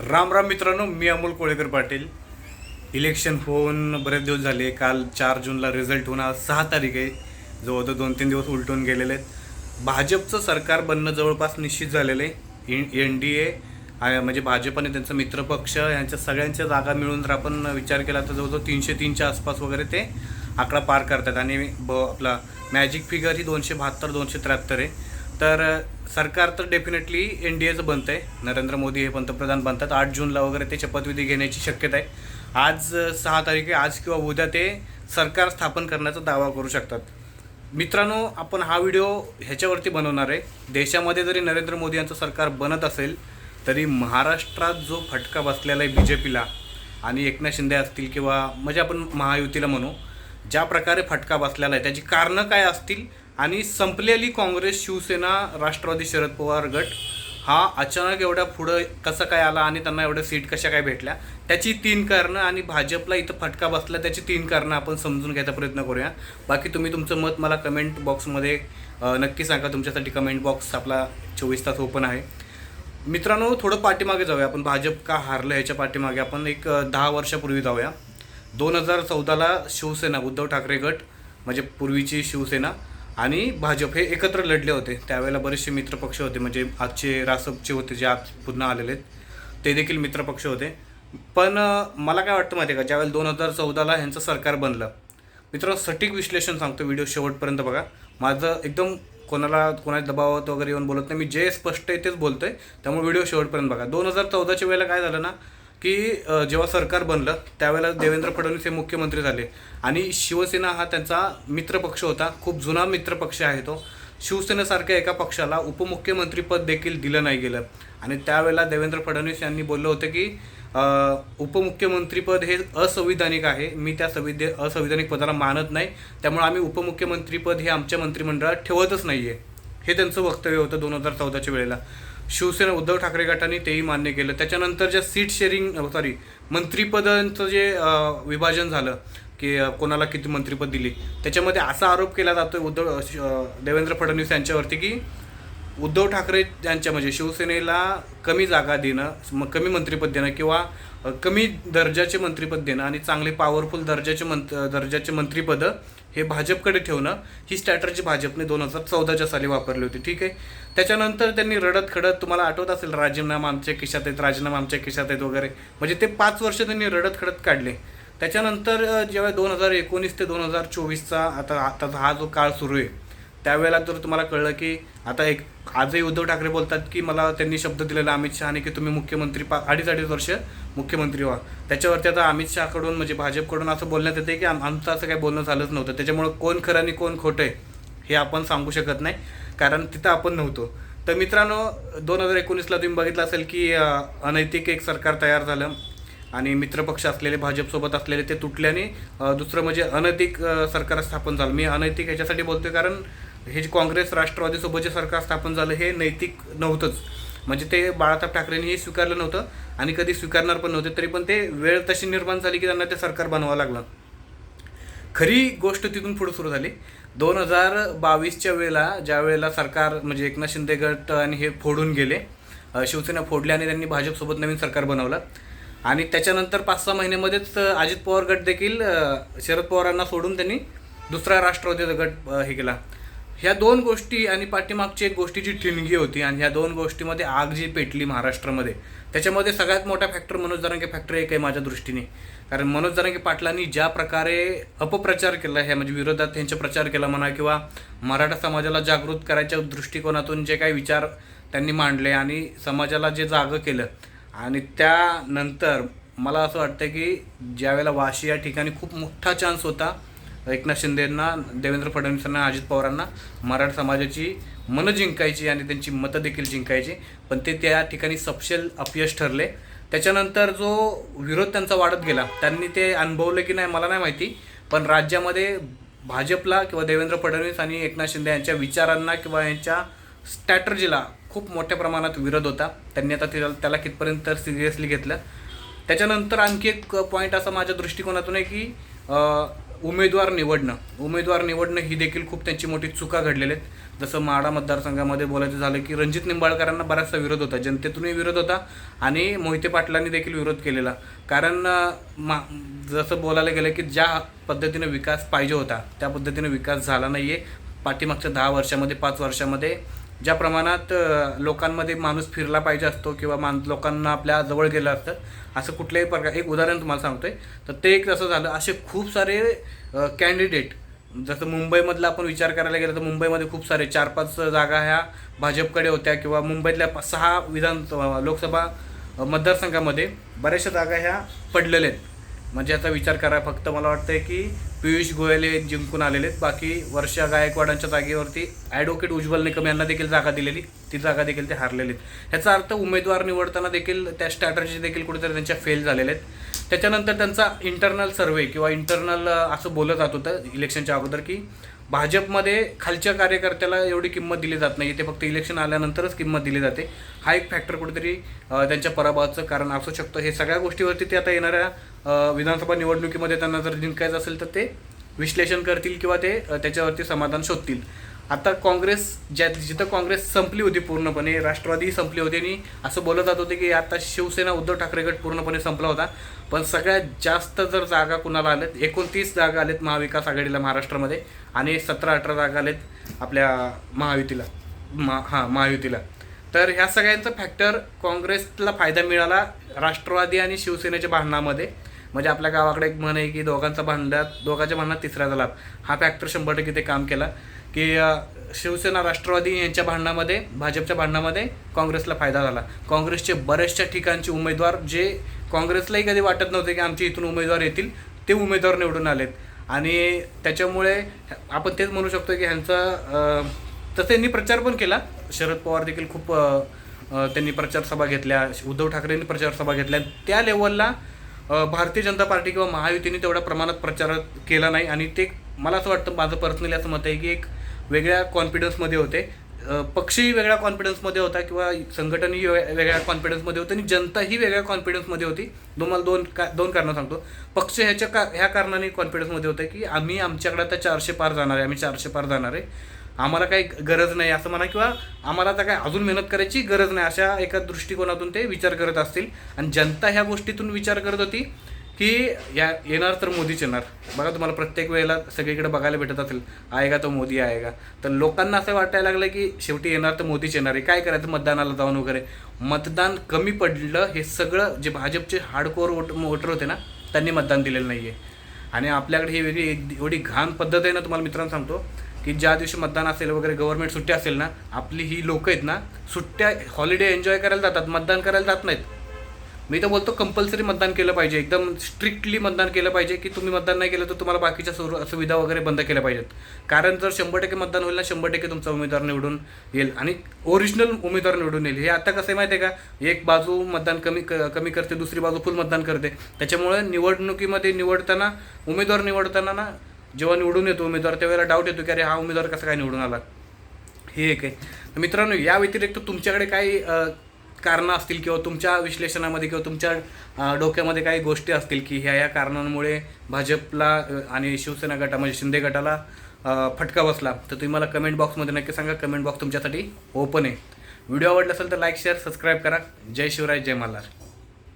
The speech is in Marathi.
राम राम मित्रांनो मी अमोल कोळेकर पाटील. इलेक्शन होऊन बरेच दिवस झाले. काल चार जूनला रिझल्ट होऊन आज सहा तारीख आहे. जवळजवळ दोन तीन दिवस उलटून गेलेले आहेत. भाजपचं सरकार बनणं जवळपास निश्चित झालेलं आहे. एन डी ए म्हणजे भाजप आणि त्यांचा मित्रपक्ष यांच्या सगळ्यांच्या जागा मिळून जर आपण विचार केला तर जवळजवळ तीनशे तीनच्या आसपास वगैरे ते आकडा पार करतात. आणि ब आपला मॅजिक फिगर ही दोनशे बहात्तर दोनशे त्र्याहत्तर आहे. तर सरकार तर डेफिनेटली एन डी एचं बनतं आहे नरेंद्र मोदी हे पंतप्रधान बनतात. आठ जूनला वगैरे ते शपथविधी घेण्याची शक्यता आहे आज सहा तारीख आहे. आज किंवा उद्या ते सरकार स्थापन करण्याचा दावा करू शकतात. मित्रांनो आपण हा व्हिडिओ ह्याच्यावरती बनवणार आहे. देशामध्ये जरी नरेंद्र मोदी यांचं सरकार बनत असेल तरी महाराष्ट्रात जो फटका बसलेला आहे बी जे पीला आणि एकनाथ शिंदे असतील किंवा म्हणजे आपण महायुतीला म्हणू ज्या प्रकारे फटका बसलेला आहे त्याची कारणं काय असतील आणि संपलेली काँग्रेस शिवसेना राष्ट्रवादी शरद पवार गट हा अचानक एवढ्या पुढं कसं काय आला आणि त्यांना एवढ्या सीट कशा काय भेटल्या त्याची तीन कारणं आणि भाजपला इथं फटका बसला त्याची तीन कारणं आपण समजून घ्यायचा प्रयत्न करूया. बाकी तुम्ही तुमचं मत मला कमेंट बॉक्समध्ये नक्की सांगा. तुमच्यासाठी कमेंट बॉक्स आपला चोवीस तास ओपन आहे. मित्रांनो थोडं पाठीमागे जाऊया. आपण भाजप का हारलं ह्याच्या पाठीमागे आपण एक दहा वर्षापूर्वी जाऊया. दोन हजार चौदाला शिवसेना उद्धव ठाकरे गट म्हणजे पूर्वीची शिवसेना आणि भाजप हे एकत्र लढले होते. त्यावेळेला बरेचसे मित्रपक्ष होते. म्हणजे आजचे रासपचे होते जे आज पुन्हा आलेले आहेत. ते देखील मित्रपक्ष होते. पण मला काय वाटतं माहिती आहे का? ज्यावेळेला दोन हजार चौदाला ह्यांचं सरकार बनलं. मित्र सटीक विश्लेषण सांगतो व्हिडिओ शेवटपर्यंत बघा. माझं एकदम कोणाला कोणाच्या दबावात वगैरे येऊन बोलत नाही. मी जे स्पष्ट आहे तेच बोलतोय. त्यामुळे व्हिडिओ शेवटपर्यंत बघा. दोन हजार चौदाच्या वेळेला काय झालं ना? की जेव्हा सरकार बनलं त्यावेळेला देवेंद्र फडणवीस हे मुख्यमंत्री झाले. आणि शिवसेना हा त्यांचा मित्रपक्ष होता खूप जुना मित्रपक्ष आहे तो. शिवसेनेसारख्या एका पक्षाला उपमुख्यमंत्रीपद देखील दिलं नाही गेलं. आणि त्यावेळेला देवेंद्र फडणवीस यांनी बोललं होतं की उपमुख्यमंत्रीपद हे असंविधानिक आहे. मी त्या संविधे असंविधानिक पदाला मानत नाही. त्यामुळे आम्ही उपमुख्यमंत्रीपद हे आमच्या मंत्रिमंडळात ठेवतच नाही आहे हे त्यांचं वक्तव्य होतं दोन हजार चौदाच्या वेळेला. शिवसेना उद्धव ठाकरे गटाने तेही मान्य केलं. त्याच्यानंतर ज्या सीट शेअरिंग सॉरी मंत्रिपदांचं जे विभाजन झालं की कोणाला किती मंत्रिपद दिली त्याच्यामध्ये असा आरोप केला जातो उद्धव श- देवेंद्र फडणवीस यांच्यावरती की उद्धव ठाकरे यांच्या म्हणजे शिवसेनेला कमी जागा देणं कमी मंत्रिपद देणं किंवा कमी दर्जाचे मंत्रिपद देणं आणि चांगले पॉवरफुल दर्जाचे मंत दर्जाचे मंत्रिपदं हे भाजपकडे ठेवणं ही स्ट्रॅटर्जी भाजपने दोन हजार चौदाच्या साली वापरली होती. ठीक आहे? त्याच्यानंतर त्यांनी रडत खडत तुम्हाला आठवत असेल राजीनामा आमच्या खिशात आहेत राजीनामा आमच्या खिशात आहेत वगैरे. म्हणजे ते पाच वर्ष त्यांनी रडत खडत काढले. त्याच्यानंतर जेव्हा दोन हजार एकोणीस ते दोन हजार चोवीसचा आता आता हा जो काळ सुरू आहे त्यावेळेला जर तुम्हाला कळलं की आता एक आजही उद्धव ठाकरे बोलतात की मला त्यांनी शब्द दिलेला अमित शहाने की तुम्ही मुख्यमंत्री पा अडीच अडीच वर्ष मुख्यमंत्री व्हा. त्याच्यावरती आता अमित शहाकडून म्हणजे भाजपकडून असं बोलण्यात येते की आमचं असं काही बोलणं झालंच नव्हतं. त्याच्यामुळं कोण खरं आणि कोण खोटं आहे हे आपण सांगू शकत नाही. कारण तिथं आपण नव्हतो. तर मित्रांनो दोन हजार एकोणीसला तुम्ही बघितलं असेल की अनैतिक एक सरकार तयार झालं आणि मित्रपक्ष असलेले भाजपसोबत असलेले ते तुटल्याने दुसरं म्हणजे अनैतिक सरकार स्थापन झालं. मी अनैतिक ह्याच्यासाठी बोलतोय कारण हे जे काँग्रेस राष्ट्रवादीसोबत जे सरकार स्थापन झालं हे नैतिक नव्हतंच. म्हणजे ते बाळासाहेब ठाकरेंनी हे स्वीकारलं नव्हतं आणि कधी स्वीकारणार पण नव्हते तरी पण ते वेळ तशी निर्माण झाली की त्यांना ते सरकार बनवावं लागलं. खरी गोष्ट तिथून पुढे सुरू झाली. दोन हजार बावीसच्या वेळेला ज्या वेळेला सरकार म्हणजे एकनाथ शिंदे गट आणि हे फोडून गेले शिवसेना फोडली आणि त्यांनी भाजपसोबत नवीन सरकार बनवलं. आणि त्याच्यानंतर पाच सहा महिन्यामध्येच अजित पवार गट देखील शरद पवारांना सोडून त्यांनी दुसरा राष्ट्रवादीचा गट हे केला. ह्या दोन गोष्टी आणि पाठीमागची एक गोष्टीची ठिणगी होती आणि ह्या दोन गोष्टीमध्ये आग जी पेटली महाराष्ट्रामध्ये त्याच्यामध्ये सगळ्यात मोठा फॅक्टर मनोज जरांगे फॅक्टर एक आहे माझ्या दृष्टीने. कारण मनोज जरांगे पाटलांनी ज्या प्रकारे अपप्रचार केला ह्या म्हणजे विरोधात त्यांचा प्रचार केला म्हणा किंवा मराठा समाजाला जागृत करायच्या दृष्टिकोनातून जे काही विचार त्यांनी मांडले आणि समाजाला जे जागं केलं आणि त्यानंतर मला असं वाटतं की ज्यावेळेला वाशी या ठिकाणी खूप मोठा चान्स होता एकनाथ शिंदेंना देवेंद्र फडणवीसांना अजित पवारांना मराठा समाजाची मनं जिंकायची आणि त्यांची मतं देखील जिंकायची. पण ते त्या ठिकाणी सपशेल अपयश ठरले. त्याच्यानंतर जो विरोध त्यांचा वाढत गेला त्यांनी ते अनुभवले की नाही मला नाही माहिती. पण राज्यामध्ये भाजपला किंवा देवेंद्र फडणवीस आणि एकनाथ शिंदे यांच्या विचारांना किंवा यांच्या स्ट्रॅटर्जीला खूप मोठ्या प्रमाणात विरोध होता. त्यांनी आता तिला त्याला कितपर्यंत तर सिरियसली घेतलं. त्याच्यानंतर आणखी एक पॉईंट असा माझ्या दृष्टिकोनातून आहे की उमेदवार निवडणं उमेदवार निवडणं ही देखील खूप त्यांची मोठी चुका घडलेल्या आहेत. जसं माडा मतदारसंघामध्ये बोलायचं झालं की रणजित निंबाळकरांना बराचसा विरोध होता जनतेतूनही विरोध होता आणि मोहिते पाटलांनी देखील विरोध केलेला. कारण मा जसं बोलायला गेलं की ज्या पद्धतीनं विकास पाहिजे होता त्या पद्धतीनं विकास झाला नाही आहे पाठीमागच्या दहा वर्षामध्ये पाच वर्षामध्ये ज्या प्रमाणात लोकांमध्ये माणूस फिरला पाहिजे असतो किंवा मान लोकांना आपल्या जवळ गेलं असतं असं कुठल्याही प्रकार एक उदाहरण तुम्हाला सांगतोय. तर ते एक असं झालं. असे खूप सारे कॅन्डिडेट जसं मुंबईमधला आपण विचार करायला गेलं तर मुंबईमध्ये खूप सारे चार पाच जागा ह्या भाजपकडे होत्या किंवा मुंबईतल्या सहा विधान लोकसभा मतदारसंघामध्ये बऱ्याचशा जागा ह्या पडलेल्या आहेत. म्हणजे याचा विचार करा. फक्त मला वाटतंय की पियुष गोयल हे जिंकून आलेले आहेत. बाकी वर्षा गायकवाडांच्या जागेवरती ॲडव्होकेट उज्ज्वल निकम यांना देखील जागा दिलेली. ती जागा देखील ते हारलेले आहेत. ह्याचा अर्थ उमेदवार निवडताना देखील त्या स्ट्रॅटर्जी देखील कुठेतरी त्यांच्या फेल झालेल्या आहेत. त्याच्यानंतर त्यांचा इंटरनल सर्वे किंवा इंटरनल असं बोललं जात होतं इलेक्शनच्या अगोदर की भाजपमध्ये खालच्या कार्यकर्त्याला एवढी किंमत दिली जात नाही. ते फक्त इलेक्शन आल्यानंतरच किंमत दिली जाते. हा एक फॅक्टर कुठेतरी त्यांच्या पराभवाचं कारण असू शकतं. हे सगळ्या गोष्टीवरती ते आता येणाऱ्या विधानसभा निवडणुकीमध्ये त्यांना जर जिंकायचं असेल तर ते विश्लेषण करतील किंवा ते त्याच्यावरती समाधान शोधतील. आता काँग्रेस ज्या जिथं काँग्रेस संपली होती पूर्णपणे राष्ट्रवादी संपली होती आणि असं बोलत जात होते की आता शिवसेना उद्धव ठाकरे गट पूर्णपणे संपला होता. पण सगळ्यात जास्त जर जागा कुणाला आल्यात एकोणतीस जागा आल्यात महाविकास आघाडीला महाराष्ट्रामध्ये आणि सतरा अठरा जागा आल्यात आपल्या महायुतीला. मा हां महायुतीला. तर ह्या सगळ्यांचा फॅक्टर काँग्रेसला फायदा मिळाला राष्ट्रवादी आणि शिवसेनेच्या भांडणामध्ये. म्हणजे आपल्या गावाकडे एक म्हण आहे की दोघांचा भांड्यात दोघांच्या भांडणात तिसऱ्याचा लाभ हा फॅक्टर शंभर टक्के ते काम केला. की शिवसेना राष्ट्रवादी यांच्या भांडणामध्ये भाजपच्या भांडणामध्ये काँग्रेसला फायदा झाला. काँग्रेसचे बऱ्याचशा ठिकाणचे उमेदवार जे काँग्रेसलाही कधी वाटत नव्हते की आमच्या इथून उमेदवार येतील ते उमेदवार निवडून आलेत. आणि त्याच्यामुळे आपण तेच म्हणू शकतो की ह्यांचा तसं त्यांनी प्रचार पण केला. शरद पवार देखील खूप त्यांनी प्रचार सभा घेतल्या उद्धव ठाकरेंनी प्रचार सभा घेतल्या. त्या लेवलला भारतीय जनता पार्टी किंवा महायुतीने तेवढ्या प्रमाणात प्रचार केला नाही. आणि ते मला असं वाटतं माझं पर्सनली असं मत आहे की एक वेगळ्या कॉन्फिडन्समध्ये होते. पक्षही वेगळ्या कॉन्फिडन्समध्ये होता किंवा संघटनही वेगळ्या कॉन्फिडन्समध्ये होतं आणि जनताही वेगळ्या कॉन्फिडन्समध्ये होती. तुम्हाला दोन का दोन कारणं सांगतो. पक्ष ह्याच्या का ह्या कारणाने कॉन्फिडन्समध्ये होतं की आम्ही आमच्याकडे आता चारशे पार जाणार आहे. आम्ही चारशे पार जाणार आहे. आम्हाला काही गरज नाही असं म्हणा किंवा आम्हाला आता काय अजून मेहनत करायची गरज नाही. अशा एका दृष्टिकोनातून ते विचार करत असतील. आणि जनता ह्या गोष्टीतून विचार करत होती. की या येणार तर मोदीच येणार बघा तुम्हाला प्रत्येक वेळेला सगळीकडे बघायला भेटत असेल आएगा तो मोदी आएगा तर लोकांना असं वाटायला लागलं की शेवटी येणार तर मोदीच येणार आहे. काय करायचं? मतदानाला जाऊन वगैरे. मतदान कमी पडलं हे सगळं जे भाजपचे हार्डकोअर वोट वोटर होते ना त्यांनी मतदान दिलेलं नाही आहे आणि आपल्याकडे ही वेगळी एवढी घाण पद्धत आहे ना तुम्हाला मित्रांनो सांगतो की ज्या दिवशी मतदान असेल वगैरे गव्हर्नमेंट सुट्ट्या असेल ना आपली ही लोक आहेत ना सुट्ट्या हॉलिडे एन्जॉय करायला जातात मतदान करायला जात नाहीत. मी तर बोलतो कंपल्सरी मतदान केलं पाहिजे. एकदम स्ट्रिक्टली मतदान केलं पाहिजे की तुम्ही मतदान नाही केलं तर तुम्हाला बाकीच्या सुरू सुविधा वगैरे बंद केल्या पाहिजेत. कारण जर शंभर टक्के मतदान होईल ना शंभर टक्के तुमचा उमेदवार निवडून येईल आणि ओरिजिनल उमेदवार निवडून येईल. हे आता कसं आहे माहिती आहे का? एक बाजू मतदान कमी क- कमी करते दुसरी बाजू फुल मतदान करते. त्याच्यामुळे निवडणुकीमध्ये निवडताना उमेदवार निवडताना ना जेव्हा निवडून येतो उमेदवार त्यावेळेला डाऊट येतो की अरे हा उमेदवार कसा काय निवडून आला? हे एक आहे. मित्रांनो या व्यतिरिक्त तुमच्याकडे काही कारणं असतील किंवा तुमच्या विश्लेषणामध्ये किंवा तुमच्या डोक्यामध्ये काही गोष्टी असतील की ह्या या कारणांमुळे भाजपला आणि शिवसेना गटा म्हणजे शिंदे गटाला फटका बसला. तर तुम्ही मला कमेंट बॉक्समध्ये नक्की सांगा. कमेंट बॉक्स तुमच्यासाठी ओपन आहे. व्हिडिओ आवडला असेल तर लाईक शेअर सबस्क्राईब करा. जय शिवराय जय मल्हार.